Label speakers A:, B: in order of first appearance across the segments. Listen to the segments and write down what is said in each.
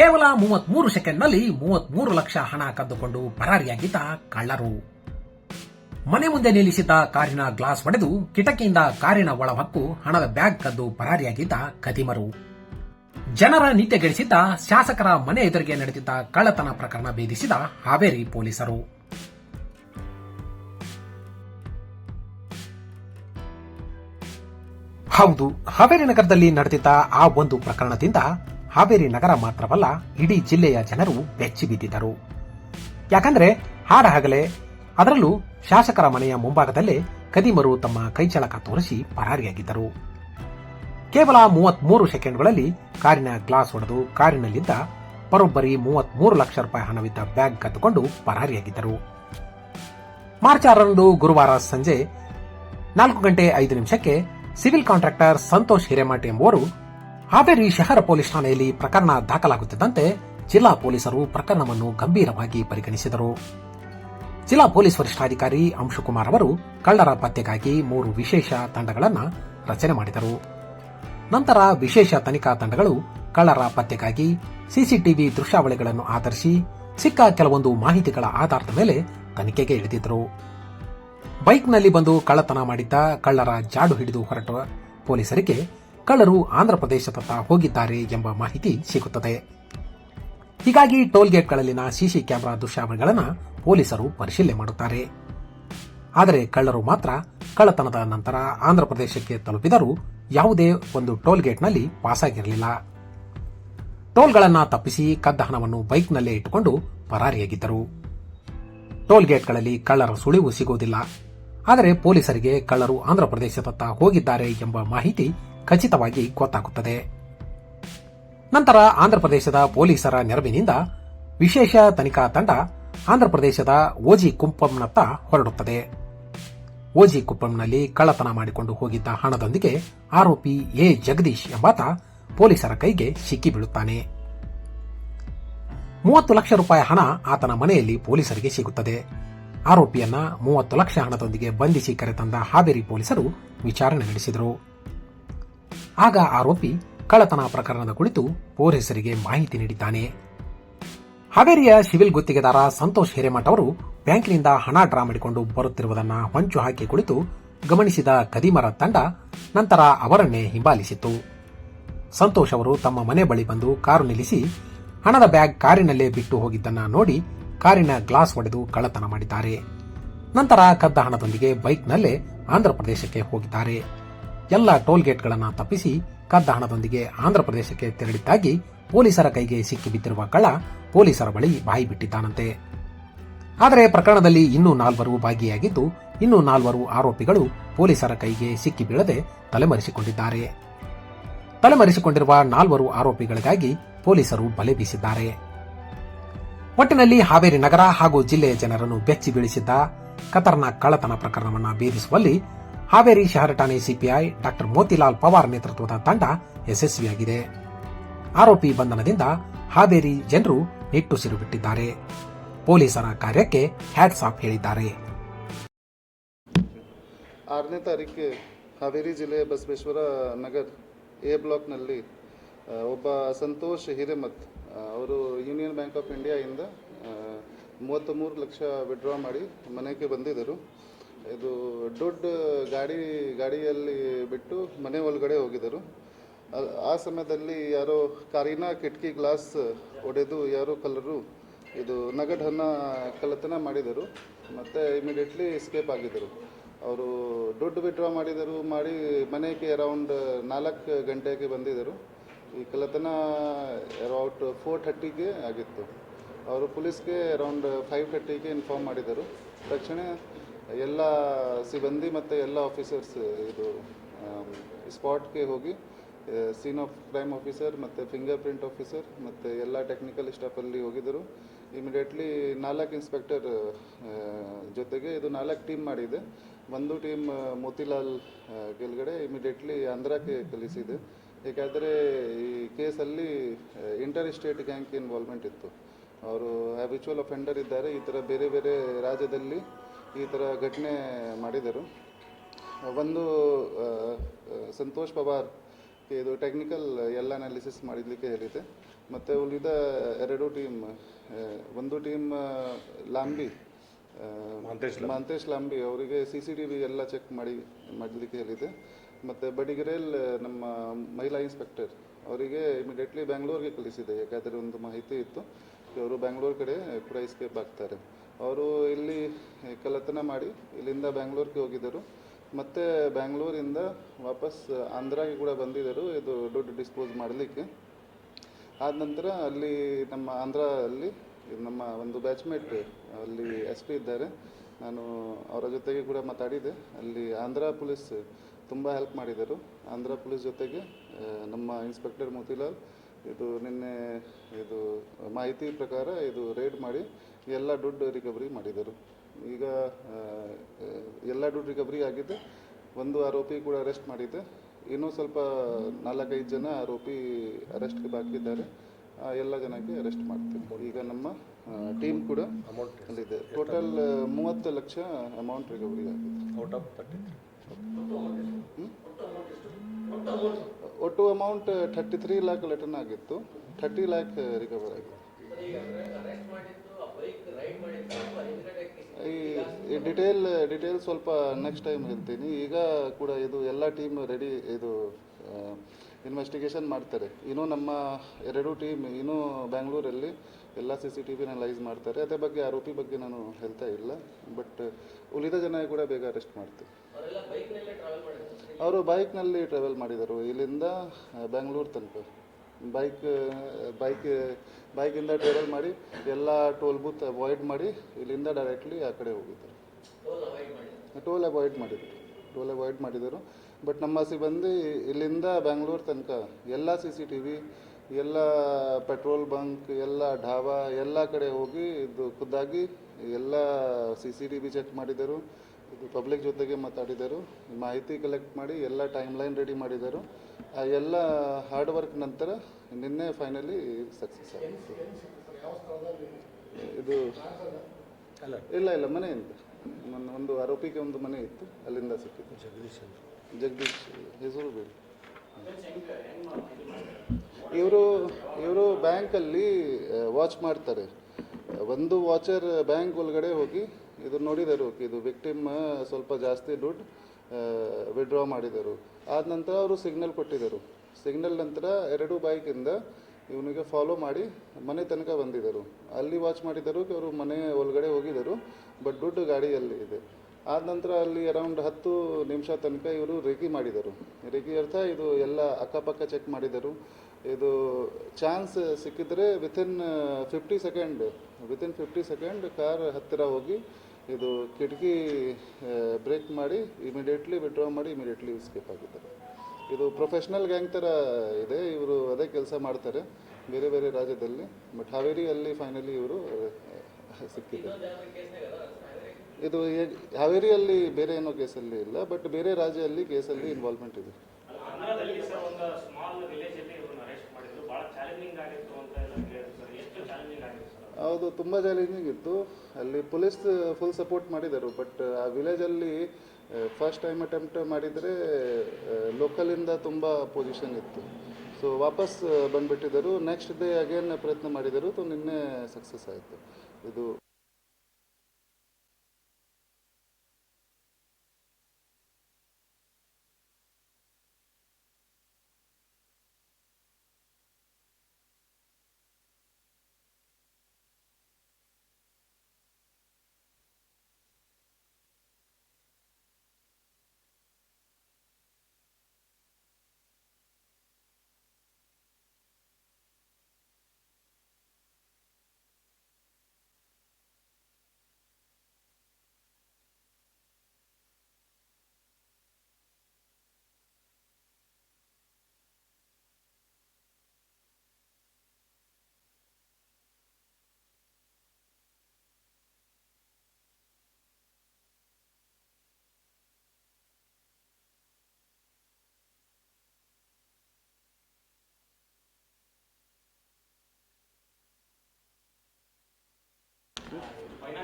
A: ಕೇವಲ ಮೂವತ್ಮೂರು ಸೆಕೆಂಡ್ನಲ್ಲಿ ಮೂವತ್ಮೂರು ಲಕ್ಷ ಹಣ ಕದ್ದುಕೊಂಡು ಪರಾರಿಯಾಗಿದ್ದ ಕಳ್ಳರು. ಮನೆ ಮುಂದೆ ನಿಲ್ಲಿಸಿದ್ದ ಕಾರಿನ ಗ್ಲಾಸ್ ಒಡೆದು ಕಿಟಕಿಯಿಂದ ಕಾರಿನ ಒಳಹಕ್ಕು ಹಣದ ಬ್ಯಾಗ್ ಕದ್ದು ಪರಾರಿಯಾಗಿದ್ದ ಕದಿಮರು. ಜನರ ನಿತ್ಯಗೆಡಿಸಿದ್ದ ಶಾಸಕರ ಮನೆ ಎದುರಿಗೆ ನಡೆದಿದ್ದ ಕಳ್ಳತನ ಪ್ರಕರಣ ಭೇದಿಸಿದ ಹಾವೇರಿ ಪೊಲೀಸರು. ಹೌದು, ಹಾವೇರಿ ನಗರದಲ್ಲಿ ನಡೆದಿದ್ದ ಆ ಒಂದು ಪ್ರಕರಣದಿಂದ ಹಾವೇರಿ ನಗರ ಮಾತ್ರವಲ್ಲ, ಇಡೀ ಜಿಲ್ಲೆಯ ಜನರು ಬೆಚ್ಚಿ ಬಿದ್ದಿದ್ದರು. ಯಾಕಂದ್ರೆ ಹಾಡಹಗಲೇ ಅದರಲ್ಲೂ ಶಾಸಕರ ಮನೆಯ ಮುಂಭಾಗದಲ್ಲೇ ಕದಿಮರು ತಮ್ಮ ಕೈಚಳಕ ತೋರಿಸಿ ಪರಾರಿಯಾಗಿದ್ದರು. ಕೇವಲ ಮೂವತ್ಮೂರು ಸೆಕೆಂಡ್ಗಳಲ್ಲಿ ಕಾರಿನ ಗ್ಲಾಸ್ ಒಡೆದು ಕಾರಿನಲ್ಲಿದ್ದ ಬರೋಬ್ಬರಿ ಮೂವತ್ಮೂರು ಲಕ್ಷ ರೂಪಾಯಿ ಹಣವಿದ್ದ ಬ್ಯಾಗ್ ಕದ್ದುಕೊಂಡು ಪರಾರಿಯಾಗಿದ್ದರು. ಮಾರ್ಚ್ ಆರರಂದು ಗುರುವಾರ ಸಂಜೆ ನಾಲ್ಕು ಗಂಟೆ ಐದು ನಿಮಿಷಕ್ಕೆ ಸಿವಿಲ್ ಕಾಂಟ್ರಾಕ್ಟರ್ ಸಂತೋಷ್ ಹಿರೇಮಠ್ ಎಂಬುವರು ಹಾವೇರಿ ಶಹರ ಪೊಲೀಸ್ ಠಾಣೆಯಲ್ಲಿ ಪ್ರಕರಣ ದಾಖಲಾಗುತ್ತಿದ್ದಂತೆ ಜಿಲ್ಲಾ ಪೊಲೀಸರು ಪ್ರಕರಣವನ್ನು ಗಂಭೀರವಾಗಿ ಪರಿಗಣಿಸಿದರು. ಜಿಲ್ಲಾ ಪೊಲೀಸ್ ವರಿಷ್ಠಾಧಿಕಾರಿ ಅಂಶುಕುಮಾರ್ ಅವರು ಕಳ್ಳರ ಪತ್ತೆಗಾಗಿ ಮೂರು ವಿಶೇಷ ತಂಡಗಳನ್ನು ರಚನೆ ಮಾಡಿದರು. ನಂತರ ವಿಶೇಷ ತನಿಖಾ ತಂಡಗಳು ಕಳ್ಳರ ಪತ್ತೆಗಾಗಿ ಸಿಸಿಟಿವಿ ದೃಶ್ಯಾವಳಿಗಳನ್ನು ಆಧರಿಸಿ ಸಿಕ್ಕ ಕೆಲವೊಂದು ಮಾಹಿತಿಗಳ ಆಧಾರದ ಮೇಲೆ ತನಿಖೆಗೆ ಇಳಿದಿದ್ದರು. ಬೈಕ್ನಲ್ಲಿ ಬಂದು ಕಳ್ಳತನ ಮಾಡಿದ್ದ ಕಳ್ಳರ ಜಾಡು ಹಿಡಿದು ಹೊರಟ ಪೊಲೀಸರಿಗೆ ಕಳ್ಳರು ಆಂಧ್ರಪ್ರದೇಶದತ್ತ ಹೋಗಿದ್ದಾರೆ ಎಂಬ ಮಾಹಿತಿ ಸಿಗುತ್ತದೆ. ಹೀಗಾಗಿ ಟೋಲ್ ಗೇಟ್ಗಳಲ್ಲಿನ ಸಿಸಿ ಕ್ಯಾಮೆರಾ ದೃಶ್ಯಾವಳಿಗಳನ್ನು ಪೊಲೀಸರು ಪರಿಶೀಲನೆ ಮಾಡುತ್ತಾರೆ. ಆದರೆ ಕಳ್ಳರು ಮಾತ್ರ ಕಳ್ಳತನದ ನಂತರ ಆಂಧ್ರಪ್ರದೇಶಕ್ಕೆ ತಲುಪಿದರೂ ಯಾವುದೇ ಒಂದು ಟೋಲ್ ಪಾಸ್ ಪಾಸಾಗಿರಲಿಲ್ಲ. ಟೋಲ್ಗಳನ್ನು ತಪ್ಪಿಸಿ ಕದ್ದ ಹಣವನ್ನು ಬೈಕ್ನಲ್ಲೇ ಇಟ್ಟುಕೊಂಡು ಪರಾರಿಯಾಗಿದ್ದರು. ಟೋಲ್ ಗೇಟ್ಗಳಲ್ಲಿ ಕಳ್ಳರ ಸುಳಿವು ಸಿಗುವುದಿಲ್ಲ. ಆದರೆ ಪೊಲೀಸರಿಗೆ ಕಳ್ಳರು ಆಂಧ್ರಪ್ರದೇಶದತ್ತ ಹೋಗಿದ್ದಾರೆ ಎಂಬ ಮಾಹಿತಿ ಖಚಿತವಾಗಿ ಗೊತ್ತಾಗುತ್ತದೆ ನಂತರ ಆಂಧ್ರಪ್ರದೇಶದ ಪೊಲೀಸರ ನೆರವಿನಿಂದ ವಿಶೇಷ ತನಿಖಾ ತಂಡ ಆಂಧ್ರಪ್ರದೇಶದ ಓಜಿ ಕುಂಪಂನತ್ತ ಹೊರಡುತ್ತದೆ. ಓಜಿ ಕುಪ್ಪಂನಲ್ಲಿ ಕಳ್ಳತನ ಮಾಡಿಕೊಂಡು ಹೋಗಿದ್ದ ಹಣದೊಂದಿಗೆ ಆರೋಪಿ ಎ. ಜಗದೀಶ್ ಎಂಬಾತ ಪೊಲೀಸರ ಕೈಗೆ ಸಿಕ್ಕಿಬೀಳುತ್ತಾನೆ ಮೂವತ್ತು ಲಕ್ಷ ರೂಪಾಯಿ ಹಣ ಆತನ ಮನೆಯಲ್ಲಿ ಪೊಲೀಸರಿಗೆ ಸಿಗುತ್ತದೆ. ಆರೋಪಿಯನ್ನ ಮೂವತ್ತು ಲಕ್ಷ ಹಣದೊಂದಿಗೆ ಬಂಧಿಸಿ ಕರೆತಂದ ಹಾವೇರಿ ಪೊಲೀಸರು ವಿಚಾರಣೆ ನಡೆಸಿದರು. ಆಗ ಆರೋಪಿ ಕಳ್ಳತನ ಪ್ರಕರಣದ ಕುರಿತು ಪೊಲೀಸರಿಗೆ ಮಾಹಿತಿ ನೀಡಿದ್ದಾನೆ. ಹಾವೇರಿಯ ಸಿವಿಲ್ ಗುತ್ತಿಗೆದಾರ ಸಂತೋಷ್ ಹಿರೇಮಠ ಅವರು ಬ್ಯಾಂಕಿನಿಂದ ಹಣ ಡ್ರಾ ಮಾಡಿಕೊಂಡು ಬರುತ್ತಿರುವುದನ್ನು ಹೊಂಚು ಹಾಕಿ ಕುಳಿತು ಗಮನಿಸಿದ ಕದಿಮರ ತಂಡ ನಂತರ ಅವರನ್ನೇ ಹಿಂಬಾಲಿಸಿತು ಸಂತೋಷ್ ಅವರು ತಮ್ಮ ಮನೆ ಬಳಿ ಬಂದು ಕಾರು ನಿಲ್ಲಿಸಿ ಹಣದ ಬ್ಯಾಗ್ ಕಾರಿನಲ್ಲೇ ಬಿಟ್ಟು ಹೋಗಿದ್ದನ್ನ ನೋಡಿ ಕಾರಿನ ಗ್ಲಾಸ್ ಒಡೆದು ಕಳ್ಳತನ ಮಾಡಿದ್ದಾರೆ. ನಂತರ ಕದ್ದ ಹಣದೊಂದಿಗೆ ಬೈಕ್ನಲ್ಲೇ ಆಂಧ್ರಪ್ರದೇಶಕ್ಕೆ ಹೋಗಿದ್ದಾರೆ. ಎಲ್ಲ ಟೋಲ್ ಗೇಟ್ಗಳನ್ನು ತಪ್ಪಿಸಿ ಕದ್ದ ಹಣದೊಂದಿಗೆ ಆಂಧ್ರಪ್ರದೇಶಕ್ಕೆ ತೆರಳಿದ್ದಾಗಿ ಪೊಲೀಸರ ಕೈಗೆ ಸಿಕ್ಕಿಬಿದ್ದಿರುವ ಕಳ್ಳ ಪೊಲೀಸರ ಬಳಿ ಬಾಯಿ ಬಿಟ್ಟಿದ್ದಾನಂತೆ. ಆದರೆ ಪ್ರಕರಣದಲ್ಲಿ ಇನ್ನೂ ನಾಲ್ವರು ಭಾಗಿಯಾಗಿದ್ದು, ಇನ್ನೂ ನಾಲ್ವರು ಆರೋಪಿಗಳು ಪೊಲೀಸರ ಕೈಗೆ ಸಿಕ್ಕಿ ಬೀಳದೆ ತಲೆಮರೆಸಿಕೊಂಡಿದ್ದಾರೆ. ತಲೆಮರೆಸಿಕೊಂಡಿರುವ ನಾಲ್ವರು ಆರೋಪಿಗಳಿಗಾಗಿ ಪೊಲೀಸರು ಬಲೆ ಬೀಸಿದ್ದಾರೆ. ಒಟ್ಟಿನಲ್ಲಿ ಹಾವೇರಿ ನಗರ ಹಾಗೂ ಜಿಲ್ಲೆಯ ಜನರನ್ನು ಬೆಚ್ಚಿ ಬೀಳಿಸಿದ್ದ ಖತರ್ನಾಕ್ ಕಳ್ಳತನ ಪ್ರಕರಣವನ್ನು ಭೇದಿಸುವಲ್ಲಿ ಹಾವೇರಿ ಶಹರ ಠಾಣೆ ಸಿಪಿಐ ಡಾಕ್ಟರ್ ಮೋತಿಲಾಲ್ ಪವಾರ್ ನೇತೃತ್ವದ ತಂಡ ಯಶಸ್ವಿಯಾಗಿದೆ. ಆರೋಪಿ ಬಂಧನದಿಂದ ಹಾವೇರಿ ಜನರು ನಿಟ್ಟುಸಿರು ಬಿಟ್ಟಿದ್ದಾರೆ. ಪೊಲೀಸರ ಕಾರ್ಯಕ್ಕೆ ಹ್ಯಾಟ್ಸ್ ಆಫ್ ಹೇಳಿದ್ದಾರೆ.
B: ಆರನೇ ತಾರೀಕಿಗೆ ಹಾವೇರಿ ಜಿಲ್ಲೆಯ ಬಸವೇಶ್ವರ ನಗರ್ ಎ ಬ್ಲಾಕ್ನಲ್ಲಿ ಒಬ್ಬ ಸಂತೋಷ್ ಹಿರೇಮತ್ ಅವರು ಯೂನಿಯನ್ ಬ್ಯಾಂಕ್ ಆಫ್ ಇಂಡಿಯಾಯಿಂದ ಮೂವತ್ತ್ಮೂರು ಲಕ್ಷ ವಿಡ್ರಾ ಮಾಡಿ ಮನೆಗೆ ಬಂದಿದ್ದರು. ಇದು ದೊಡ್ಡ ಗಾಡಿ, ಗಾಡಿಯಲ್ಲಿ ಬಿಟ್ಟು ಮನೆ ಒಳಗಡೆ ಹೋಗಿದ್ದರು. ಆ- ಸಮಯದಲ್ಲಿ ಯಾರೋ ಕಾರಿನ ಕಿಟಕಿ ಗ್ಲಾಸ್ ಒಡೆದು ಯಾರೋ ಕಲ್ಲರು ಇದು ನಗಡನ್ನು ಕಳ್ಳತನ ಮಾಡಿದರು. ಮತ್ತು ಇಮಿಡಿಯೇಟ್ಲಿ ಎಸ್ಕೇಪ್ ಆಗಿದ್ದರು. ಅವರು ದುಡ್ಡು ವಿಡ್ರಾ ಮಾಡಿದರು, ಮಾಡಿ ಮನೆಗೆ ಅರೌಂಡ್ ನಾಲ್ಕು ಗಂಟೆಗೆ ಬಂದಿದ್ದರು. ಈ ಕಳ್ಳತನ ಅರೌಟ್ ಫೋರ್ ಥರ್ಟಿಗೆ ಆಗಿತ್ತು. ಅವರು ಪೊಲೀಸ್ಗೆ ಅರೌಂಡ್ ಫೈವ್ ಥರ್ಟಿಗೆ ಇನ್ಫಾರ್ಮ್ ಮಾಡಿದರು. ತಕ್ಷಣ ಎಲ್ಲ ಸಿಬ್ಬಂದಿ ಮತ್ತು ಎಲ್ಲ ಆಫೀಸರ್ಸ್ ಇದು ಸ್ಪಾಟ್ಗೆ ಹೋಗಿ ಸೀನ್ ಆಫ್ ಕ್ರೈಮ್ ಆಫೀಸರ್ ಮತ್ತು ಫಿಂಗರ್ ಪ್ರಿಂಟ್ ಆಫೀಸರ್ ಮತ್ತು ಎಲ್ಲ ಟೆಕ್ನಿಕಲ್ ಸ್ಟಾಫಲ್ಲಿ ಹೋಗಿದ್ದರು. ಇಮಿಡಿಯೇಟ್ಲಿ ನಾಲ್ಕು ಇನ್ಸ್ಪೆಕ್ಟರ್ ಜೊತೆಗೆ ಇದು ನಾಲ್ಕು ಟೀಮ್ ಮಾಡಿದೆ. ಒಂದು ಟೀಮ್ ಮೋತಿಲಾಲ್ ಕೆಳಗಡೆ ಇಮಿಡಿಯೇಟ್ಲಿ ಆಂಧ್ರಕ್ಕೆ ಕಲಿಸಿದೆ ಏಕೆಂದರೆ ಈ ಕೇಸಲ್ಲಿ ಇಂಟರ್ ಸ್ಟೇಟ್ ಗ್ಯಾಂಗ್ ಇನ್ವಾಲ್ವ್ಮೆಂಟ್ ಇತ್ತು. ಅವರು ಹ್ಯಾಬಿಚುವಲ್ ಅಫೆಂಡರ್ ಇದ್ದಾರೆ. ಈ ಥರ ಬೇರೆ ಬೇರೆ ರಾಜ್ಯದಲ್ಲಿ ಈ ಥರ ಘಟನೆ ಮಾಡಿದರು. ಒಂದು ಸಂತೋಷ್ ಪವಾರ್ ಇದು ಟೆಕ್ನಿಕಲ್ ಎಲ್ಲ ಅನಾಲಿಸಿಸ್ ಮಾಡಲಿಕ್ಕೆ ಹೇಳಿದೆ ಮತ್ತು ಉಳಿದ ಎರಡು ಟೀಮ್ ಒಂದು ಟೀಮ್ ಲಾಂಬಿ ಮಾಂತೇಶ್ ಲಾಂಬಿ. ಅವರಿಗೆ ಸಿ ಸಿ ಟಿ ವಿ ಎಲ್ಲ ಚೆಕ್ ಮಾಡಿ ಮಾಡಲಿಕ್ಕೆ ಹೇಳಿದೆ ಮತ್ತು ಬಡಿಗೆರೆಲ್ ನಮ್ಮ ಮಹಿಳಾ ಇನ್ಸ್ಪೆಕ್ಟರ್ ಅವರಿಗೆ ಇಮಿಡಿಯೇಟ್ಲಿ ಬ್ಯಾಂಗ್ಳೂರಿಗೆ ಕಳಿಸಿದೆ. ಯಾಕಂದರೆ ಒಂದು ಮಾಹಿತಿ ಇತ್ತು. ಅವರು ಬ್ಯಾಂಗ್ಳೂರ್ ಕಡೆ ಕೂಡ ಎಸ್ಕೇಪ್ ಆಗ್ತಾರೆ. ಅವರು ಇಲ್ಲಿ ಕಲತನ ಮಾಡಿ ಇಲ್ಲಿಂದ ಬ್ಯಾಂಗ್ಳೂರ್ಗೆ ಹೋಗಿದ್ದರು. ಮತ್ತು ಬ್ಯಾಂಗ್ಳೂರಿಂದ ವಾಪಸ್ ಆಂಧ್ರಾಗೆ ಕೂಡ ಬಂದಿದ್ದರು. ಇದು ದುಡ್ಡು ಡಿಸ್ಪೋಸ್ ಮಾಡಲಿಕ್ಕೆ. ಆದ ನಂತರ ಅಲ್ಲಿ ನಮ್ಮ ಆಂಧ್ರಲ್ಲಿ ನಮ್ಮ ಒಂದು ಬ್ಯಾಚ್ಮೇಟ್, ಅಲ್ಲಿ ಎಸ್ ಪಿ ಇದ್ದಾರೆ. ನಾನು ಅವರ ಜೊತೆಗೆ ಕೂಡ ಮಾತಾಡಿದೆ ಅಲ್ಲಿ ಆಂಧ್ರ ಪೊಲೀಸ್ ತುಂಬ ಹೆಲ್ಪ್ ಮಾಡಿದರು ಆಂಧ್ರ ಪೊಲೀಸ್ ಜೊತೆಗೆ ನಮ್ಮ ಇನ್ಸ್ಪೆಕ್ಟರ್ ಮೋತಿಲಾಲ್ ಇದು ನಿನ್ನೆ ಇದು ಮಾಹಿತಿ ಪ್ರಕಾರ ಇದು ರೇಡ್ ಮಾಡಿ ಎಲ್ಲ ದುಡ್ಡು ರಿಕವರಿ ಮಾಡಿದರು. ಈಗ ಎಲ್ಲ ದುಡ್ಡು ರಿಕವರಿ ಆಗಿದೆ ಒಂದು ಆರೋಪಿ ಕೂಡ ಅರೆಸ್ಟ್ ಮಾಡಿದೆ ಇನ್ನೂ ಸ್ವಲ್ಪ ನಾಲ್ಕೈದು ಜನ ಆರೋಪಿ ಅರೆಸ್ಟ್ಗೆ ಬಾಕಿ ಇದ್ದಾರೆ. ಎಲ್ಲ ಜನಕ್ಕೆ ಅರೆಸ್ಟ್ ಮಾಡ್ತೀವಿ. ಈಗ ನಮ್ಮ ಟೀಮ್ ಕೂಡ ಅಮೌಂಟ್ ಅಲ್ಲಿದೆ. ಟೋಟಲ್ ಮೂವತ್ತು ಲಕ್ಷ ಅಮೌಂಟ್ ರಿಕವರಿ ಆಗಿದೆ.
C: ಔಟ್ ಆಫ್ ತರ್ಟಿ
B: ಒಟ್ಟು amount thirty three lakh return ಆಗಿತ್ತು. ಥರ್ಟಿ ಲ್ಯಾಕ್ ರಿಕವರ್ ಆಗಿತ್ತು ಈ ಈ ಡಿಟೇಲ್ ಡಿಟೇಲ್ ಸ್ವಲ್ಪ ನೆಕ್ಸ್ಟ್ ಟೈಮ್ ಹೇಳ್ತೀನಿ. ಈಗ ಕೂಡ ಇದು ಎಲ್ಲ ಟೀಮ್ ರೆಡಿ ಇದು ಇನ್ವೆಸ್ಟಿಗೇಷನ್ ಮಾಡ್ತಾರೆ. ಇನ್ನೂ ನಮ್ಮ ಎರಡು ಟೀಮ್ ಇನ್ನೂ ಬ್ಯಾಂಗ್ಳೂರಲ್ಲಿ ಎಲ್ಲ C C T V analyse ಮಾಡ್ತಾರೆ. ಅದೇ ಬಗ್ಗೆ ಆರೋಪಿ ಬಗ್ಗೆ ನಾನು ಹೇಳ್ತಾ ಇಲ್ಲ. ಬಟ್ ಉಳಿದ ಜನ ಕೂಡ ಬೇಗ ಅರೆಸ್ಟ್ ಮಾಡ್ತೀವಿ ಅವರು ಬೈಕ್ನಲ್ಲಿ ಟ್ರಾವೆಲ್ ಮಾಡಿದರು. ಇಲ್ಲಿಂದ ಬೆಂಗಳೂರು ತನಕ. ಬೈಕ್ ಬೈಕ್ ಬೈಕಿಂದ ಟ್ರಾವೆಲ್ ಮಾಡಿ ಎಲ್ಲ ಟೋಲ್ ಬೂತ್ ಅವಾಯ್ಡ್ ಮಾಡಿ ಇಲ್ಲಿಂದ ಡೈರೆಕ್ಟ್ಲಿ ಆ ಕಡೆ ಹೋಗಿದ್ದರು. ಟೋಲ್ ಅವಾಯ್ಡ್ ಮಾಡಿದರು. ಟೋಲ್ ಅವಾಯ್ಡ್ ಮಾಡಿದರು. ಬಟ್ ನಮ್ಮ ಸಿಬ್ಬಂದಿ ಇಲ್ಲಿಂದ ಬೆಂಗಳೂರು ತನಕ ಎಲ್ಲ ಸಿ ಸಿ ಟಿ ವಿ ಎಲ್ಲ ಪೆಟ್ರೋಲ್ ಬಂಕ್ ಎಲ್ಲ ಢಾಬಾ ಎಲ್ಲ ಕಡೆ ಹೋಗಿ ಇದು ಖುದ್ದಾಗಿ ಎಲ್ಲ C C T V check ಮಾಡಿದರು. ಪಬ್ಲಿಕ್ ಜೊತೆಗೆ ಮಾತಾಡಿದರು. ಮಾಹಿತಿ ಕಲೆಕ್ಟ್ ಮಾಡಿ ಎಲ್ಲ ಟೈಮ್ ಲೈನ್ ರೆಡಿ ಮಾಡಿದರು. ಆ ಎಲ್ಲ ಹಾರ್ಡ್ ವರ್ಕ್ ನಂತರ ನಿನ್ನೆ ಫೈನಲಿ ಸಕ್ಸಸ್ ಆಯಿತು ಇದು ಇಲ್ಲ ಇಲ್ಲ ಮನೆಯಿಂದ ನನ್ನ ಒಂದು ಆರೋಪಿಗೆ ಒಂದು ಮನೆ ಇತ್ತು. ಅಲ್ಲಿಂದ ಸಿಕ್ಕಿತ್ತು
C: ಜಗದೀಶ್
B: ಜಗದೀಶ್ ಹೆಸರು ಬೇಡ. ಇವರು ಇವರು ಬ್ಯಾಂಕಲ್ಲಿ ವಾಚ್ ಮಾಡ್ತಾರೆ. ಒಂದು ವಾಚರ್ ಬ್ಯಾಂಕ್ ಒಳಗಡೆ ಹೋಗಿ ಇದು ನೋಡಿದರು. ಇದು ವಿಕ್ಟಿಮ್ ಸ್ವಲ್ಪ ಜಾಸ್ತಿ ದುಡ್ಡು ವಿಡ್ರಾ ಮಾಡಿದರು. ಆದ ನಂತರ ಅವರು ಸಿಗ್ನಲ್ ಕೊಟ್ಟಿದ್ದರು ಸಿಗ್ನಲ್ ನಂತರ ಎರಡು ಬೈಕಿಂದ ಇವನಿಗೆ ಫಾಲೋ ಮಾಡಿ ಮನೆ ತನಕ ಬಂದಿದ್ದರು. ಅಲ್ಲಿ ವಾಚ್ ಮಾಡಿದರು ಅವರು ಮನೆ ಒಳಗಡೆ ಹೋಗಿದ್ದರು ಬಟ್ ದುಡ್ಡು ಗಾಡಿಯಲ್ಲಿ ಇದೆ. ಆದ ನಂತರ ಅಲ್ಲಿ ಅರೌಂಡ್ ಹತ್ತು ನಿಮಿಷ ತನಕ ಇವರು ರೇಗಿ ಮಾಡಿದರು. ರೇಗಿ ಅರ್ಥ ಇದು ಎಲ್ಲ ಅಕ್ಕಪಕ್ಕ ಚೆಕ್ ಮಾಡಿದರು. ಇದು ಚಾನ್ಸ್ ಸಿಕ್ಕಿದ್ರೆ within fifty second within fifty second car ಹತ್ತಿರ ಹೋಗಿ ಇದು ಕಿಟಕಿ ಬ್ರೇಕ್ ಮಾಡಿ ಇಮಿಡಿಯೇಟ್ಲಿ ವಿಡ್ರಾ ಮಾಡಿ ಇಮಿಡಿಯೇಟ್ಲಿ ಸ್ಕೇಪ್ ಆಗಿದ್ದಾರೆ. ಇದು ಪ್ರೊಫೆಷ್ನಲ್ ಗ್ಯಾಂಗ್ ಥರ ಇದೆ, ಇವರು ಅದೇ ಕೆಲಸ ಮಾಡ್ತಾರೆ, ಬೇರೆ ಬೇರೆ ರಾಜ್ಯದಲ್ಲಿ ಬಟ್ ಹಾವೇರಿಯಲ್ಲಿ ಫೈನಲಿ ಇವರು ಸಿಕ್ಕಿದ್ದಾರೆ. ಇದು ಹಾವೇರಿಯಲ್ಲಿ ಬೇರೆ ಏನೋ ಕೇಸಲ್ಲಿ ಇಲ್ಲ ಬಟ್ ಬೇರೆ ರಾಜ್ಯದಲ್ಲಿ ಕೇಸಲ್ಲಿ ಇನ್ವಾಲ್ವ್ಮೆಂಟ್ ಇದೆ
D: ಆಂಧ್ರದಲ್ಲಿ ಸರ್ ಒಂದು ಸ್ಮಾಲ್ ವಿಲೇಜ್ ಅಲ್ಲಿ ಇವ್ರನ್ನ ಅರೆಸ್ಟ್ ಮಾಡಿದ್ರು ಬಹಳ ಚಾಲೆಂಜಿಂಗ್ ಆಗಿತ್ತು ಅಂತ ಎಲ್ಲ ಹೇಳಿದ್ರು ಸರ್ ಎಷ್ಟು ಚಾಲೆಂಜಿಂಗ್ ಆಗಿತ್ತು ಸರ್
B: ಹೌದು, ತುಂಬ ಚಾಲೆಂಜಿಂಗ್ ಇತ್ತು. ಅಲ್ಲಿ ಪೊಲೀಸ್ ಫುಲ್ ಸಪೋರ್ಟ್ ಮಾಡಿದರು ಬಟ್ ಆ ವಿಲೇಜಲ್ಲಿ ಫಸ್ಟ್ ಟೈಮ್ ಅಟೆಂಪ್ಟ್ ಮಾಡಿದರೆ ಲೋಕಲಿಂದ ತುಂಬ ಪೊಸಿಷನ್ ಇತ್ತು. ಸೊ ವಾಪಸ್ ಬಂದುಬಿಟ್ಟಿದ್ದರು. ನೆಕ್ಸ್ಟ್ ಡೇ ಅಗೇನ್ ಪ್ರಯತ್ನ ಮಾಡಿದರು ಸೊ ನಿನ್ನೆ ಸಕ್ಸಸ್ ಆಯಿತು. ಇದು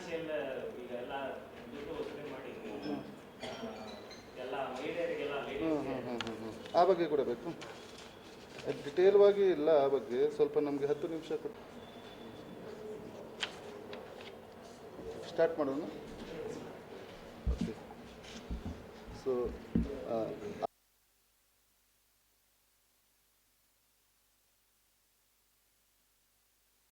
D: ಫೈನಾನ್ಷಿಯಲ್ ಈಗ ಎಲ್ಲ ದುಡ್ಡು ವಸೂಲಿ ಮಾಡಿ ಆ, ಎಲ್ಲ ಮಹಿಳೆಯರಿಗೆಲ್ಲ ಲೇಡೀಸ್ಗೆ
B: ಆ ಬಗ್ಗೆ ಕೂಡ ಬೇಕು. ಆಗಿ ಇಲ್ಲ ಆ ಬಗ್ಗೆ ಸ್ವಲ್ಪ ನಮಗೆ ಹತ್ತು ನಿಮಿಷ ಕೊಟ್ಟು ಸ್ಟಾರ್ಟ್ ಮಾಡೋಣ? Okay so